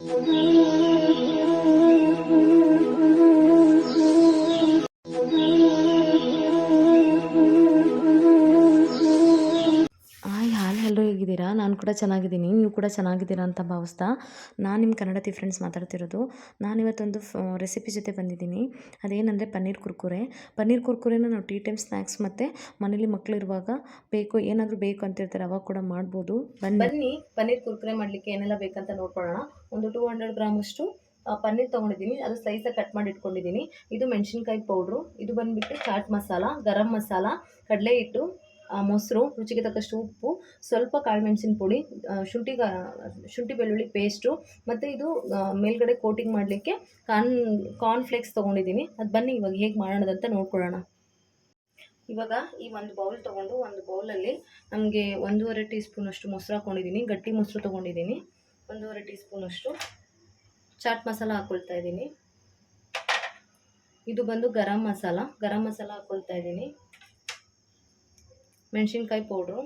Thank you. ಕೂಡ ಚೆನ್ನಾಗಿದ್ದೀನಿ, ನೀವು ಕೂಡ ಚೆನ್ನಾಗಿದ್ದೀರಾ ಅಂತ ಭಾವಿಸ್ತಾ ನಾನು ನಿಮ್ಮ ಕನ್ನಡತಿ ಫ್ರೆಂಡ್ಸ್ ಮಾತಾಡ್ತಿರೋದು. ನಾನಿವತ್ತೊಂದು ಇವತ್ತೊಂದು ರೆಸಿಪಿ ಜೊತೆ ಬಂದಿದ್ದೀನಿ. ಅದೇನೆಂದರೆ ಪನ್ನೀರ್ ಕುರ್ಕುರೆ. ಪನ್ನೀರ್ ಕುರ್ಕುರೆನ ನಾವು ಟೀ ಟೈಮ್ ಸ್ನ್ಯಾಕ್ಸ್ ಮತ್ತು ಮನೇಲಿ ಮಕ್ಕಳಿರುವಾಗ ಬೇಕು, ಏನಾದರೂ ಬೇಕು ಅಂತಿರ್ತಾರೆ, ಅವಾಗ ಕೂಡ ಮಾಡ್ಬೋದು. ಬನ್ನಿ. ಬನ್ನಿ, ಪನ್ನೀರ್ ಕುರ್ಕುರೆ ಮಾಡಲಿಕ್ಕೆ ಏನೆಲ್ಲ ಬೇಕಂತ ನೋಡ್ಕೊಳ್ಳೋಣ. ಒಂದು ಟೂ ಹಂಡ್ರೆಡ್ ಗ್ರಾಮಷ್ಟು ಪನ್ನೀರ್ ತೊಗೊಂಡಿದ್ದೀನಿ. ಅದು ಸೈಜಾಗಿ ಕಟ್ ಮಾಡಿ ಇಟ್ಕೊಂಡಿದ್ದೀನಿ. ಇದು ಮೆಣಸಿನ್ಕಾಯಿ ಪೌಡ್ರು ಇದು ಬಂದುಬಿಟ್ಟು ಚಾಟ್ ಮಸಾಲ, ಗರಂ ಮಸಾಲ, ಕಡಲೆ ಹಿಟ್ಟು ಮೊಸರು, ರುಚಿಗೆ ತಕ್ಕಷ್ಟು ಉಪ್ಪು, ಸ್ವಲ್ಪ ಕಾಳು ಮೆಣಸಿನ ಪುಡಿ ಶುಂಠಿ ಶುಂಠಿ ಬೆಳ್ಳುಳ್ಳಿ ಪೇಸ್ಟು ಮತ್ತು ಇದು ಮೇಲ್ಗಡೆ ಕೋಟಿಂಗ್ ಮಾಡಲಿಕ್ಕೆ ಕಾರ್ನ್ ಕಾರ್ನ್ ಫ್ಲೇಕ್ಸ್ ತೊಗೊಂಡಿದ್ದೀನಿ ಅದು ಬನ್ನಿ, ಇವಾಗ ಹೇಗೆ ಮಾಡೋಣದಂತ ನೋಡ್ಕೊಳ್ಳೋಣ. ಇವಾಗ ಈ ಒಂದು ಬೌಲ್ ತೊಗೊಂಡು ಒಂದು ಬೌಲಲ್ಲಿ ನಮಗೆ ಒಂದೂವರೆ ಟೀ ಸ್ಪೂನಷ್ಟು ಮೊಸರು ಹಾಕ್ಕೊಂಡಿದ್ದೀನಿ ಗಟ್ಟಿ ಮೊಸರು ತೊಗೊಂಡಿದ್ದೀನಿ ಒಂದೂವರೆ ಟೀ ಸ್ಪೂನಷ್ಟು ಚಾಟ್ ಮಸಾಲ ಹಾಕ್ಕೊಳ್ತಾ ಇದ್ದೀನಿ ಇದು ಬಂದು ಗರಂ ಮಸಾಲ. ಗರಂ ಮಸಾಲ ಹಾಕ್ಕೊಳ್ತಾ ಇದ್ದೀನಿ ಮೆಣಸಿನ್ಕಾಯಿ ಪೌಡ್ರು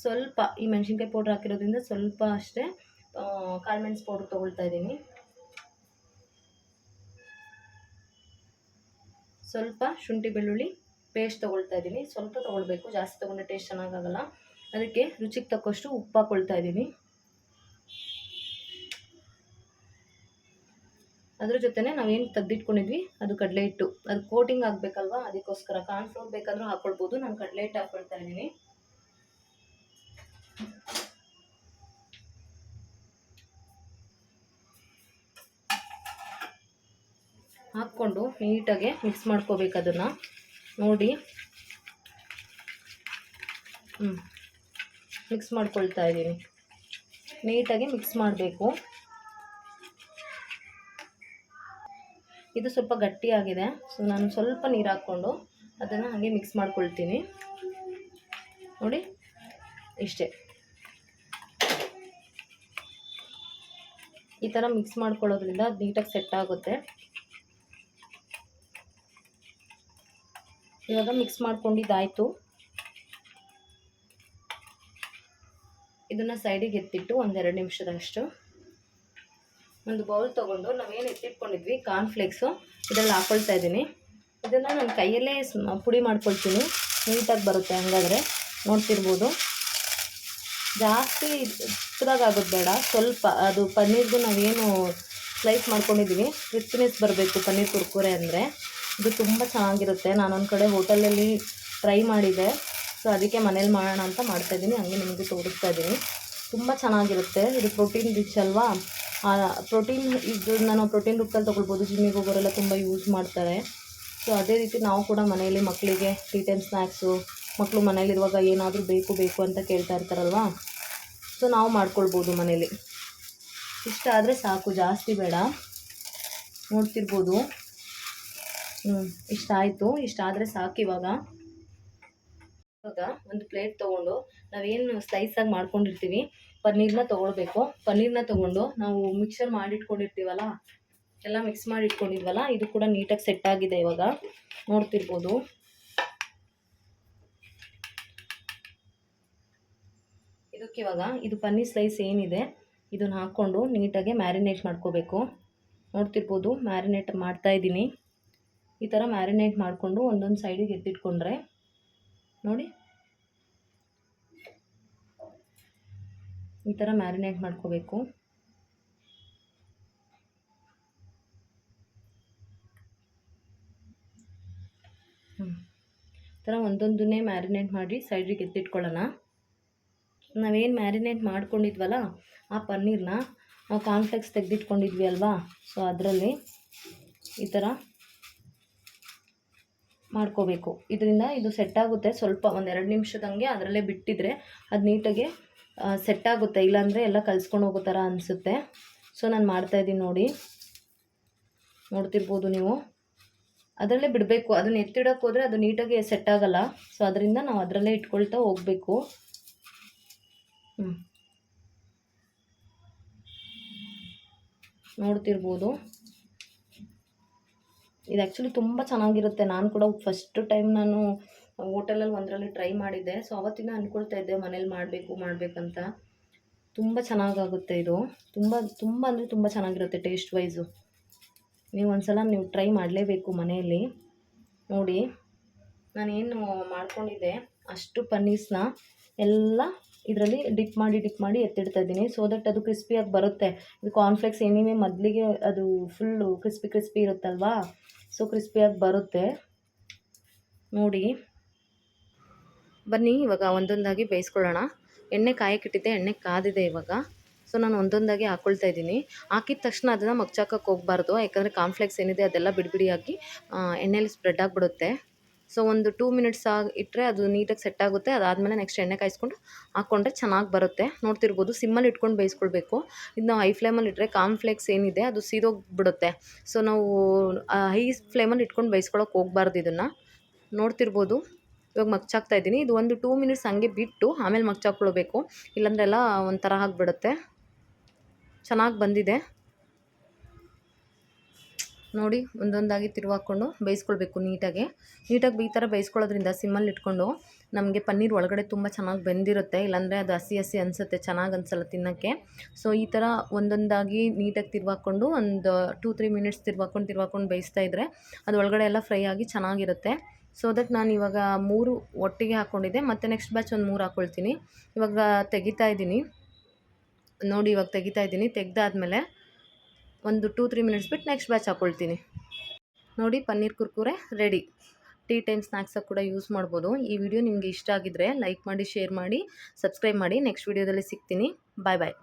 ಸ್ವಲ್ಪ ಈ ಮೆಣಸಿನ್ಕಾಯಿ ಪೌಡ್ರ್ ಹಾಕಿರೋದ್ರಿಂದ ಸ್ವಲ್ಪ ಅಷ್ಟೇ ಕಾಳು ಮೆಣಸು ಪೌಡ್ರ್ ತೊಗೊಳ್ತಾ ಇದ್ದೀನಿ. ಸ್ವಲ್ಪ ಶುಂಠಿ ಬೆಳ್ಳುಳ್ಳಿ ಪೇಸ್ಟ್ ತೊಗೊಳ್ತಾ ಇದ್ದೀನಿ. ಸ್ವಲ್ಪ ತೊಗೊಳ್ಬೇಕು, ಜಾಸ್ತಿ ತೊಗೊಂಡ್ರೆ ಟೇಸ್ಟ್ ಚೆನ್ನಾಗಾಗಲ್ಲ ಅದಕ್ಕೆ ರುಚಿಗೆ ತಕ್ಕಷ್ಟು ಉಪ್ಪು ಹಾಕ್ಕೊಳ್ತಾ ಇದ್ದೀನಿ. ಅದ್ರ ಜೊತೆನೆ ನಾವೇನು ತೆಗ್ದಿಟ್ಕೊಂಡಿದ್ವಿ? ಅದು ಕಡಲೆ ಹಿಟ್ಟು. ಅದು ಕೋಟಿಂಗ್ ಆಗಬೇಕಲ್ವಾ? ಅದಕ್ಕೋಸ್ಕರ ಕಾರ್ನ್ಫ್ಲೋರ್ ಬೇಕಾದರೂ ಹಾಕ್ಕೊಳ್ಬೋದು ನಾನು ಕಡಲೆ ಹಿಟ್ಟು ಹಾಕ್ಕೊಳ್ತಾ ಇದ್ದೀನಿ. ಹಾಕ್ಕೊಂಡು ನೀಟಾಗಿ ಮಿಕ್ಸ್ ಮಾಡ್ಕೋಬೇಕು ಅದನ್ನು. ನೋಡಿ. ಹ್ಞೂ ಮಿಕ್ಸ್ ಮಾಡ್ಕೊಳ್ತಾ ಇದ್ದೀನಿ. ನೀಟಾಗಿ ಮಿಕ್ಸ್ ಮಾಡಬೇಕು. ಇದು ಸ್ವಲ್ಪ ಗಟ್ಟಿಯಾಗಿದೆ. ಸೊ ನಾನು ಸ್ವಲ್ಪ ನೀರು ಹಾಕ್ಕೊಂಡು ಅದನ್ನು ಹಾಗೆ ಮಿಕ್ಸ್ ಮಾಡ್ಕೊಳ್ತೀನಿ. ನೋಡಿ? ಇಷ್ಟೇ. ಈ ಥರ ಮಿಕ್ಸ್ ಮಾಡ್ಕೊಳ್ಳೋದ್ರಿಂದ ಅದು ನೀಟಾಗಿ ಸೆಟ್ ಆಗುತ್ತೆ. ಇವಾಗ ಮಿಕ್ಸ್ ಮಾಡ್ಕೊಂಡಿದ್ದಾಯಿತು. ಇದನ್ನು ಸೈಡಿಗೆ ಎತ್ತಿಟ್ಟು ಒಂದೆರಡು ನಿಮಿಷದಷ್ಟು ಒಂದು ಬೌಲ್ ತೊಗೊಂಡು ನಾವೇನು ಎತ್ತಿಟ್ಕೊಂಡಿದ್ವಿ? ಕಾರ್ನ್ಫ್ಲೇಕ್ಸು ಇದರಲ್ಲಿ ಹಾಕ್ಕೊಳ್ತಾ ಇದ್ದೀನಿ. ಇದನ್ನು ನಾನು ಕೈಯಲ್ಲೇ ಪುಡಿ ಮಾಡ್ಕೊಳ್ತೀನಿ. ನೀಟಾಗಿ ಬರುತ್ತೆ ಹಂಗಾದ್ರೆ. ನೋಡ್ತಿರ್ಬೋದು. ಜಾಸ್ತಿ ಚಿಕ್ಕದಾಗೋದು ಬೇಡ. ಸ್ವಲ್ಪ ಅದು ಪನ್ನೀರ್ದು ನಾವೇನು ಸ್ಲೈಸ್ ಮಾಡ್ಕೊಂಡಿದ್ದೀವಿ ಕ್ರಿಸ್ಪಿನೆಸ್ ಬರಬೇಕು ಪನ್ನೀರ್ ಕುರ್ಕುರೆ ಅಂದರೆ. ಇದು ತುಂಬ ಚೆನ್ನಾಗಿರುತ್ತೆ. ನಾನೊಂದು ಕಡೆ ಹೋಟೆಲಲ್ಲಿ ಟ್ರೈ ಮಾಡಿದೆ. ಸೊ ಅದಕ್ಕೆ ಮನೇಲಿ ಮಾಡೋಣ ಅಂತ ಮಾಡ್ತಾಯಿದ್ದೀನಿ ಹಂಗೆ ನಿಮಗೆ ತೋರಿಸ್ತಾ ಇದ್ದೀನಿ ತುಂಬ ಚೆನ್ನಾಗಿರುತ್ತೆ. ಇದು ಪ್ರೋಟೀನ್ ರಿಚ್ ಅಲ್ವಾ? ಪ್ರೋಟೀನ್ ಇದು ನಾನು ಪ್ರೋಟೀನ್ ರೂಪದಲ್ಲಿ ತೊಗೊಳ್ಬೋದು. ಜಿಮ್ಮಿಗೆ ಹೋಗೋರೆಲ್ಲ ತುಂಬ ಯೂಸ್ ಮಾಡ್ತಾರೆ. ಸೊ ಅದೇ ರೀತಿ ನಾವು ಕೂಡ ಮನೆಯಲ್ಲಿ ಮಕ್ಕಳಿಗೆ ಟೀ ಟೈಮ್ ಸ್ನ್ಯಾಕ್ಸು ಮಕ್ಕಳು ಮನೇಲಿರುವಾಗ ಏನಾದರೂ ಬೇಕು ಬೇಕು ಅಂತ ಕೇಳ್ತಾ ಇರ್ತಾರಲ್ವಾ? ಸೊ ನಾವು ಮಾಡ್ಕೊಳ್ಬೋದು ಮನೇಲಿ ಇಷ್ಟ ಆದರೆ ಸಾಕು, ಜಾಸ್ತಿ ಬೇಡ. ನೋಡ್ತಿರ್ಬೋದು. ಹ್ಞೂ ಇಷ್ಟ ಆಯಿತು. ಇಷ್ಟ ಆದರೆ ಸಾಕು ಇವಾಗ. ಇವಾಗ ಒಂದು ಪ್ಲೇಟ್ ತೊಗೊಂಡು ನಾವೇನು ಸ್ಲೈಸಾಗಿ ಮಾಡ್ಕೊಂಡಿರ್ತೀವಿ, ಪನ್ನೀರ್ನ ತೊಗೊಳ್ಬೇಕು. ಪನ್ನೀರ್ನ ತೊಗೊಂಡು ನಾವು ಮಿಕ್ಸರ್ ಮಾಡಿಟ್ಕೊಂಡಿರ್ತೀವಲ್ಲ, ಎಲ್ಲ ಮಿಕ್ಸ್ ಮಾಡಿ ಇಟ್ಕೊಂಡಿದ್ವಲ್ಲ ಇದು ಕೂಡ ನೀಟಾಗಿ ಸೆಟ್ ಆಗಿದೆ ಇವಾಗ. ನೋಡ್ತಿರ್ಬೋದು. ಇದಕ್ಕೆ ಇವಾಗ ಇದು ಪನ್ನೀರ್ ಸ್ಲೈಸ್ ಏನಿದೆ, ಇದನ್ನ ಹಾಕ್ಕೊಂಡು ನೀಟಾಗಿ ಮ್ಯಾರಿನೇಟ್ ಮಾಡ್ಕೋಬೇಕು. ನೋಡ್ತಿರ್ಬೋದು ಮ್ಯಾರಿನೇಟ್ ಮಾಡ್ತಾ ಇದ್ದೀನಿ. ಈ ಥರ ಮ್ಯಾರಿನೇಟ್ ಮಾಡಿಕೊಂಡು ಒಂದೊಂದು ಸೈಡಿಗೆ ಎತ್ತಿಟ್ಕೊಂಡ್ರೆ ನೋಡಿ. ಈ ಥರ ಮ್ಯಾರಿನೇಟ್ ಮಾಡ್ಕೋಬೇಕು. ಥರ ಒಂದೊಂದನ್ನೇ ಮ್ಯಾರಿನೇಟ್ ಮಾಡಿ ಸೈಡಿಗೆ ಎತ್ತಿಟ್ಕೊಳ್ಳೋಣ ನಾವೇನು ಮ್ಯಾರಿನೇಟ್ ಮಾಡ್ಕೊಂಡಿದ್ವಲ್ಲ, ಆ ಪನ್ನೀರ್ನ ನಾವು ಕಾನ್ಫ್ಲೆಕ್ಸ್ ತೆಗೆದಿಟ್ಕೊಂಡಿದ್ವಿ ಅಲ್ವಾ? ಸೊ ಅದರಲ್ಲಿ ಈ ಥರ ಮಾಡ್ಕೋಬೇಕು. ಇದರಿಂದ ಇದು ಸೆಟ್ ಆಗುತ್ತೆ. ಸ್ವಲ್ಪ ಒಂದೆರಡು ನಿಮಿಷದಂಗೆ ಅದರಲ್ಲೇ ಬಿಟ್ಟಿದ್ರೆ ಅದು ನೀಟಾಗಿ ಸೆಟ್ ಆಗುತ್ತೆ. ಇಲ್ಲಾಂದರೆ ಎಲ್ಲ ಕಲ್ಸ್ಕೊಂಡು ಹೋಗೋ ಥರ ಅನಿಸುತ್ತೆ. ಸೊ ನಾನು ಮಾಡ್ತಾಯಿದ್ದೀನಿ ನೋಡಿ. ನೋಡ್ತಿರ್ಬೋದು ನೀವು. ಅದರಲ್ಲೇ ಬಿಡಬೇಕು. ಅದನ್ನ ಎತ್ತಿಡೋಕೆ ಹೋದರೆ ಅದು ನೀಟಾಗಿ ಸೆಟ್ ಆಗಲ್ಲ. ಸೊ ಅದರಿಂದ ನಾವು ಅದರಲ್ಲೇ ಇಟ್ಕೊಳ್ತಾ ಹೋಗಬೇಕು. ಹ್ಞೂ ನೋಡ್ತಿರ್ಬೋದು. ಇದು ಆ್ಯಕ್ಚುಲಿ ತುಂಬ ಚೆನ್ನಾಗಿರುತ್ತೆ. ನಾನು ಕೂಡ ಫಸ್ಟ್ ಟೈಮ್ ನಾನು ಹೋಟೆಲಲ್ಲಿ ಒಂದರಲ್ಲಿ ಟ್ರೈ ಮಾಡಿದ್ದೆ. ಸೊ ಅವತ್ತಿನ ಅಂದ್ಕೊಳ್ತಾ ಇದ್ದೆ ಮನೇಲಿ ಮಾಡಬೇಕು, ಮಾಡಬೇಕಂತ. ತುಂಬ ಚೆನ್ನಾಗಾಗುತ್ತೆ ಇದು. ತುಂಬ ತುಂಬ ಅಂದರೆ ತುಂಬ ಚೆನ್ನಾಗಿರುತ್ತೆ ಟೇಸ್ಟ್ ವೈಸು ನೀವು ಒಂದ್ಸಲ ನೀವು ಟ್ರೈ ಮಾಡಲೇಬೇಕು ಮನೆಯಲ್ಲಿ. ನೋಡಿ, ನಾನೇನು ಮಾಡ್ಕೊಂಡಿದ್ದೆ, ಅಷ್ಟು ಪನ್ನೀರ್ಸ್ನ ಎಲ್ಲ ಇದರಲ್ಲಿ ಡಿಪ್ ಮಾಡಿ ಡಿಪ್ ಮಾಡಿ ಎತ್ತಿಡ್ತಾ ಇದ್ದೀನಿ. ಸೊ ದಟ್ ಅದು ಕ್ರಿಸ್ಪಿಯಾಗಿ ಬರುತ್ತೆ. ಇದು ಕಾರ್ನ್ಫ್ಲೆಕ್ಸ್ ಏನಿವೆ ಮೊದಲಿಗೆ ಅದು ಫುಲ್ಲು ಕ್ರಿಸ್ಪಿ ಕ್ರಿಸ್ಪಿ ಇರುತ್ತಲ್ವಾ? ಸೊ ಕ್ರಿಸ್ಪಿಯಾಗಿ ಬರುತ್ತೆ. ನೋಡಿ. ಬನ್ನಿ, ಇವಾಗ ಒಂದೊಂದಾಗಿ ಬೇಯಿಸ್ಕೊಳ್ಳೋಣ. ಎಣ್ಣೆ ಕಾಯಕ್ಕಿಟ್ಟಿದ್ದೆ ಎಣ್ಣೆ ಕಾದಿದೆ ಇವಾಗ. ಸೊ ನಾನು ಒಂದೊಂದಾಗಿ ಹಾಕ್ಕೊಳ್ತಾ ಇದ್ದೀನಿ. ಹಾಕಿದ ತಕ್ಷಣ ಅದನ್ನು ಮಗ್ಚಾಕಕ್ಕೆ ಹೋಗ್ಬಾರ್ದು. ಯಾಕಂದರೆ ಕಾನ್ಫ್ಲೆಕ್ಸ್ ಏನಿದೆ ಅದೆಲ್ಲ ಬಿಡಿಬಿಡಿಯಾಗಿ ಎಣ್ಣೆಯಲ್ಲಿ ಸ್ಪ್ರೆಡ್ ಆಗಿಬಿಡುತ್ತೆ. ಸೊ ಒಂದು ಟೂ ಮಿನಿಟ್ಸ್ ಆಗಿ ಇಟ್ಟರೆ ಅದು ನೀಟಾಗಿ ಸೆಟ್ ಆಗುತ್ತೆ. ಅದಾದಮೇಲೆ ನೆಕ್ಸ್ಟ್ ಎಣ್ಣೆ ಕಾಯಿಸ್ಕೊಂಡು ಹಾಕ್ಕೊಂಡ್ರೆ ಚೆನ್ನಾಗಿ ಬರುತ್ತೆ. ನೋಡ್ತಿರ್ಬೋದು ಸಿಮ್ಮಲ್ಲಿ ಇಟ್ಕೊಂಡು ಬೇಯಿಸ್ಕೊಳ್ಬೇಕು. ಇದು ನಾವು ಹೈ ಫ್ಲೇಮಲ್ಲಿ ಇಟ್ಟರೆ ಕಾನ್ಫ್ಲೆಕ್ಸ್ ಏನಿದೆ ಅದು ಸೀದೋಗ್ಬಿಡುತ್ತೆ. ಸೊ ನಾವು ಹೈ ಫ್ಲೇಮಲ್ಲಿ ಇಟ್ಕೊಂಡು ಬೇಯಿಸ್ಕೊಳಕ್ಕೆ ಹೋಗ್ಬಾರ್ದು ಇದನ್ನು. ನೋಡ್ತಿರ್ಬೋದು. ಇವಾಗ ಮಗ್ಚಾಕ್ತಾ ಇದ್ದೀನಿ. ಇದು ಒಂದು ಟೂ ಮಿನಿಟ್ಸ್ ಹಂಗೆ ಬಿಟ್ಟು ಆಮೇಲೆ ಮಗ್ಚಾಕ್ಕೊಳ್ಬೇಕು. ಇಲ್ಲಾಂದ್ರೆಲ್ಲ ಒಂಥರ ಆಗಿಬಿಡುತ್ತೆ. ಚೆನ್ನಾಗಿ ಬಂದಿದೆ. ನೋಡಿ ಒಂದೊಂದಾಗಿ ತಿರುವಾಕೊಂಡು ಬೇಯಿಸ್ಕೊಳ್ಬೇಕು ನೀಟಾಗಿ. ನೀಟಾಗಿ ಈ ಥರ ಬೇಯಿಸ್ಕೊಳ್ಳೋದ್ರಿಂದ ಸಿಮ್ಮಲ್ಲಿ ಇಟ್ಕೊಂಡು ನಮಗೆ ಪನ್ನೀರ್ ಒಳಗಡೆ ತುಂಬ ಚೆನ್ನಾಗಿ ಬೆಂದಿರುತ್ತೆ, ಇಲ್ಲಾಂದರೆ ಅದು ಹಸಿ ಹಸಿ ಅನಿಸುತ್ತೆ, ಚೆನ್ನಾಗಿ ಅನಿಸಲ್ಲ ತಿನ್ನೋಕ್ಕೆ. ಸೊ, ಈ ಥರ ಒಂದೊಂದಾಗಿ ನೀಟಾಗಿ ತಿರುವಾಕೊಂಡು ಒಂದು ಟೂ ತ್ರೀ ಮಿನಿಟ್ಸ್ ತಿರುವಾಕೊಂಡು ತಿರುವಾಕೊಂಡು ಬೇಯಿಸ್ತಾ ಇದ್ದರೆ ಅದು ಒಳಗಡೆ ಎಲ್ಲ ಫ್ರೈ ಆಗಿ ಚೆನ್ನಾಗಿರುತ್ತೆ. ಸೊ, ಅದಕ್ಕೆ ನಾನು ಇವಾಗ ಮೂರು ಒಟ್ಟಿಗೆ ಹಾಕ್ಕೊಂಡಿದ್ದೆ ಮತ್ತು ನೆಕ್ಸ್ಟ್ ಬ್ಯಾಚ್ ಒಂದು ಮೂರು ಹಾಕ್ಕೊಳ್ತೀನಿ ಇವಾಗ ತೆಗಿತಾ ಇದ್ದೀನಿ. ನೋಡಿ ಇವಾಗ ತೆಗಿತಾ ಇದ್ದೀನಿ. ತೆಗ್ದಾದ್ಮೇಲೆ ಒಂದು ಟೂ ತ್ರೀ ಮಿನಿಟ್ಸ್ ಬಿಟ್ಟು ನೆಕ್ಸ್ಟ್ ಬ್ಯಾಚ್ ಹಾಕ್ಕೊಳ್ತೀನಿ. ನೋಡಿ, paneer Kurkure ready tea time ಸ್ನ್ಯಾಕ್ಸಾಗಿ ಕೂಡ ಯೂಸ್ ಮಾಡ್ಬೋದು. ಈ ವಿಡಿಯೋ ನಿಮಗೆ ಇಷ್ಟ ಆಗಿದ್ರೆ ಲೈಕ್ ಮಾಡಿ ಶೇರ್ ಮಾಡಿ ಸಬ್ಸ್ಕ್ರೈಬ್ ಮಾಡಿ. ನೆಕ್ಸ್ಟ್ ವಿಡಿಯೋದಲ್ಲಿ ಸಿಗ್ತೀನಿ. ಬಾಯ್ ಬಾಯ್